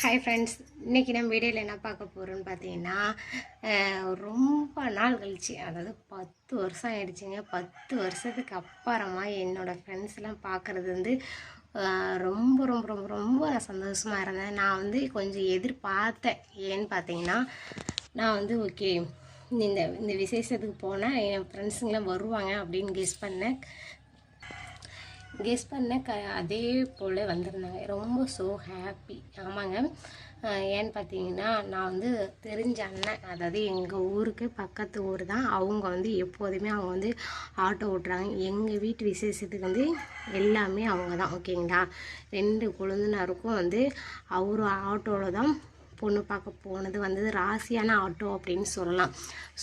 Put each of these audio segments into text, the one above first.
Hi friends இன்றைக்கி நம்ம வீடியோவில் என்ன பார்க்க போகிறோன்னு பார்த்தீங்கன்னா ரொம்ப நாள் கழிச்சு அதாவது பத்து வருஷம் ஆயிடுச்சுங்க. பத்து வருஷத்துக்கு அப்புறமா என்னோடய ஃப்ரெண்ட்ஸ்லாம் பார்க்குறது வந்து ரொம்ப ரொம்ப ரொம்ப ரொம்ப நான் சந்தோஷமாக இருந்தேன். நான் வந்து கொஞ்சம் எதிர்பார்த்தேன். ஏன்னு பார்த்தீங்கன்னா நான் வந்து ஓகே இந்த இந்த விசேஷத்துக்கு போனால் என் ஃப்ரெண்ட்ஸுங்களாம் வருவாங்க அப்படின்னு கெஸ் பண்ணேன். கெஸ் பண்ண க அதே போல் வந்திருந்தாங்க. ரொம்ப ஸோ ஹாப்பி ஆமாங்க. ஏன்னு பார்த்தீங்கன்னா நான் வந்து தெரிஞ்ச அண்ணன் அதாவது எங்கள் ஊருக்கு பக்கத்து ஊர் தான். அவங்க வந்து எப்போதுமே அவங்க வந்து ஆட்டோ ஓட்டுறாங்க. எங்கள் வீட்டு விசேஷத்துக்கு வந்து எல்லாமே அவங்க தான் ஓகேங்களா? ரெண்டு கொழுந்தனாருக்கும் வந்து அவரும் ஆட்டோவில் தான் பொண்ணு பார்க்க போனது வந்தது ராசியான ஆட்டோ அப்படின்னு சொல்லலாம்.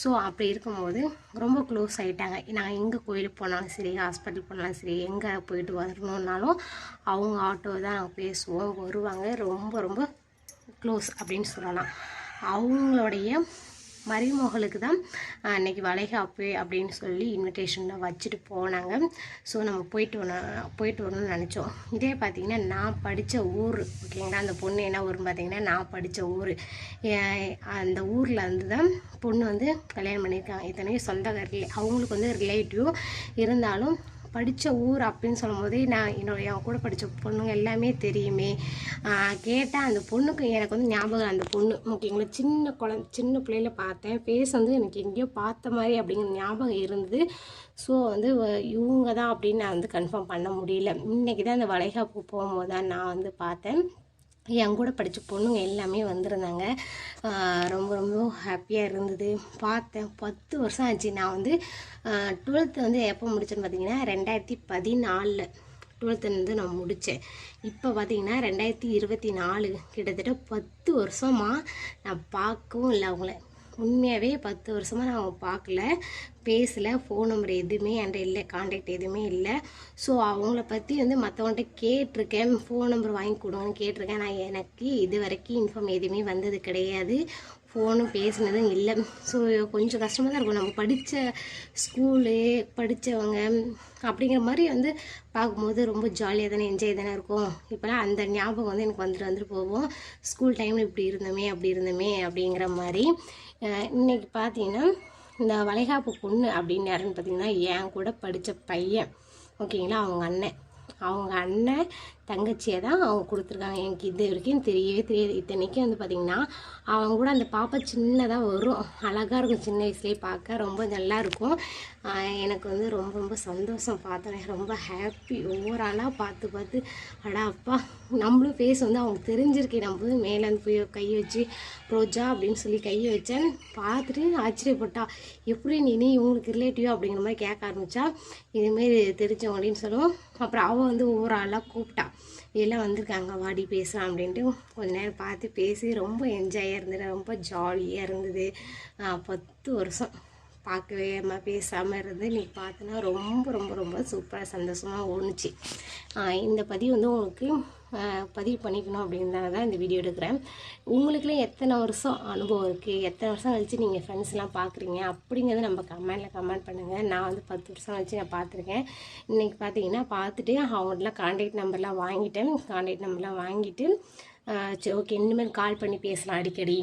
ஸோ அப்படி இருக்கும்போது ரொம்ப க்ளோஸ் ஆகிட்டாங்க நாங்கள் எங்கே கோயிலுக்கு போனாலும் சரி ஹாஸ்பிட்டல் போனாலும் சரி எங்கே போயிட்டு வரணுன்னாலும் அவங்க ஆட்டோ தான் நாங்கள் பேசுவோம் வருவாங்க. ரொம்ப ரொம்ப க்ளோஸ் அப்படின்னு சொல்லலாம். அவங்களுடைய மருமகளுக்கு தான் அன்னைக்கு வளைகாப்பு அப்படின்னு சொல்லி இன்விடேஷனில் வச்சுட்டு போனாங்க. ஸோ நம்ம போயிட்டு வரணும் போயிட்டு வரணும்னு நினச்சோம். இதே பார்த்திங்கன்னா நான் படித்த ஊர் ஓகேங்களா அந்த பொண்ணு என்ன ஊர்னு பார்த்திங்கன்னா நான் படித்த ஊர். அந்த ஊரில் வந்து தான் பொண்ணு வந்து கல்யாணம் பண்ணியிருக்காங்க. இத்தனையும் சொந்தக்காரர்கள். அவங்களுக்கு வந்து ரிலேட்டிவ் இருந்தாலும் படித்த ஊர் அப்படின்னு சொல்லும்போதே நான் என்னோட என் கூட படித்த பொண்ணுங்க எல்லாமே தெரியுமே. கேட்டால் அந்த பொண்ணுக்கு எனக்கு வந்து ஞாபகம் அந்த பொண்ணு. ஓகேங்களா சின்ன குழந்த சின்ன பிள்ளையில பார்த்தேன். ஃபேஸ் வந்து எனக்கு எங்கேயோ பார்த்த மாதிரி அப்படிங்கிற ஞாபகம் இருந்தது. ஸோ வந்து வ- இவங்க தான் அப்படின்னு நான் வந்து கன்ஃபார்ம் பண்ண முடியல. இன்னைக்கு தான் அந்த வளைகாப்பு போகும்போது தான் நான் வந்து பார்த்தேன். என் கூட படித்த பொண்ணுங்க எல்லாமே வந்திருந்தாங்க. ரொம்ப ரொம்ப ஹாப்பியாக இருந்தது. பார்த்தேன். பத்து வருஷம் ஆச்சு. நான் வந்து டுவெல்த்து வந்து எப்போ முடித்தேன்னு பார்த்தீங்கன்னா ரெண்டாயிரத்தி பதினாலில். டுவெல்த்து வந்து நான் முடித்தேன் இப்போ பார்த்தீங்கன்னா ரெண்டாயிரத்தி இருபத்தி நாலு. கிட்டத்தட்ட பத்து வருஷமாக நான் பார்க்கவும் இல்லை அவங்கள. உண்மையாகவே பத்து வருஷமாக நான் அவங்க பார்க்கல பேசல ஃபோன் நம்பர் எதுவுமே என்கிட்ட இல்லை காண்டாக்ட் எதுவுமே இல்லை. ஸோ அவங்கள பற்றி வந்து மற்றவங்கள்ட்ட கேட்டிருக்கேன் ஃபோன் நம்பர் வாங்கி கொடுங்கன்னு கேட்டிருக்கேன். நான் எனக்கு இது வரைக்கும் இன்ஃபார்ம் எதுவுமே வந்தது கிடையாது. ஃபோனும் பேசினதும் இல்லை. ஸோ கொஞ்சம் கஷ்டமாக தான் இருக்கும். நம்ம படித்த ஸ்கூலு படித்தவங்க அப்படிங்கிற மாதிரி வந்து பார்க்கும்போது ரொம்ப ஜாலியாக தானே என்ஜாய் தானே இருக்கும். இப்போலாம் அந்த ஞாபகம் வந்து எனக்கு வந்துட்டு வந்துட்டு போவோம் ஸ்கூல் டைமில் இப்படி இருந்தோமே அப்படி இருந்தோமே அப்படிங்கிற மாதிரி. இன்றைக்கி பார்த்தீங்கன்னா இந்த வளைகாப்பு பொண்ணு அப்படின்னு யாருன்னு பார்த்தீங்கன்னா என் கூட படித்த பையன். ஓகேங்களா? அவங்க அண்ணன். அவங்க அண்ணன் தங்கச்சியை தான் அவங்க கொடுத்துருக்காங்க. எனக்கு இது வரைக்கும் தெரியவே தெரியாது. இத்தனைக்கும் வந்து பார்த்திங்கன்னா அவங்க கூட அந்த பாப்பா சின்னதாக வரும். அழகாக இருக்கும் சின்ன வயசுலேயே பார்க்க ரொம்ப நல்லாயிருக்கும் எனக்கு வந்து ரொம்ப ரொம்ப சந்தோஷம் பார்த்தேன். ரொம்ப ஹாப்பி ஒவ்வொரு ஆளாக பார்த்து பார்த்து அடா அப்பா நம்மளும் ஃபேஸ் வந்து அவங்க தெரிஞ்சிருக்கேன் நம்ம வந்து மேலே போய் கை வச்சு ரோஜா அப்படின்னு சொல்லி கையை வச்சேன் பார்த்துட்டு ஆச்சரியப்பட்டா. எப்படி நீ நீ இவங்களுக்கு ரிலேட்டிவ் அப்படிங்கிற மாதிரி கேட்க ஆரம்பித்தா இதுமாரி தெரிஞ்சவங்க அப்படின்னு சொல்லுவோம். அப்புறம் அவள் வந்து ஒவ்வொரு ஆளாக கூப்பிட்டா. எல்லாம் வந்திருக்காங்க வாடி பேசலாம் அப்படின்ட்டு கொஞ்ச நேரம் பார்த்து பேசி ரொம்ப என்ஜாயாக இருந்தது. ரொம்ப ஜாலியாக இருந்தது. பத்து வருஷம். பார்க்கவே அம்மா பேசாமல் இருந்து நீ பார்த்தனா ரொம்ப ரொம்ப ரொம்ப சூப்பராக சந்தோஷமாக ஓணுச்சு இந்த பதிவு வந்து உங்களுக்கு பதிவு பண்ணிக்கணும் அப்படின்றத தான் இந்த வீடியோ எடுக்கிறேன். உங்களுக்குலாம் எத்தனை வருஷம் அனுபவம் இருக்குது எத்தனை வருஷம் கழிச்சு நீங்கள் ஃப்ரெண்ட்ஸ்லாம் பார்க்குறீங்க? அப்படிங்கிறத நம்ம கமெண்டில் கமெண்ட் பண்ணுங்கள் நான் வந்து பத்து வருஷம் கழிச்சு நான் பார்த்துருக்கேன். இன்றைக்கி பார்த்தீங்கன்னா பார்த்துட்டு அவங்கள்ட்டலாம் கான்டாக்ட் நம்பர்லாம் வாங்கிட்டேன். கான்டாக்ட் நம்பர்லாம் வாங்கிட்டு சரி ஓகே இனிமேல் கால் பண்ணி பேசலாம் அடிக்கடி.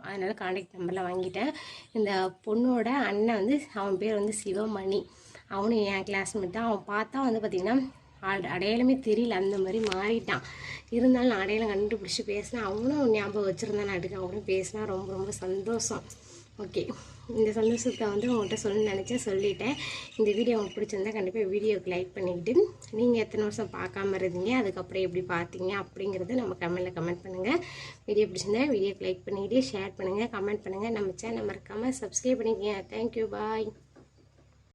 அதனால் காண்டாக்ட் நம்பர்லாம் வாங்கிட்டேன். இந்த பொண்ணோட அண்ணன் வந்து அவன் பேர் வந்து சிவமணி. அவனும் என் கிளாஸ்மேட் தான். அவன் பார்த்தா வந்து பார்த்திங்கன்னா அடையாளமே தெரியல. அந்த மாதிரி மாறிட்டான். இருந்தாலும் நான் அடையாளம் கண்டுபிடிச்சி பேசினேன். அவனும் ஞாபகம் வச்சுருந்தான் நாட்டுக்கு அவனும் பேசினா ரொம்ப ரொம்ப சந்தோஷம். ஓகே. இந்த சந்தோஷத்தை வந்து உங்கள்கிட்ட சொல்லணும்னு நினச்சேன். சொல்லிட்டேன். இந்த வீடியோ உங்களுக்கு பிடிச்சிருந்தா கண்டிப்பாக வீடியோக்கு லைக் பண்ணிக்கிட்டு நீங்கள் எத்தனை வருஷம் பார்க்காம இருந்தீங்க அதுக்கப்புறம் எப்படி பார்த்தீங்க அப்படிங்கிறத நம்ம கமெண்ட்டில் கமெண்ட் பண்ணுங்கள் வீடியோ பிடிச்சிருந்தா வீடியோக்கு லைக் பண்ணிக்கிட்டு ஷேர் பண்ணுங்கள் கமெண்ட் பண்ணுங்கள் நம்ம சேனல் மறக்காமல் சப்ஸ்கிரைப் பண்ணிக்கங்க. Thank you bye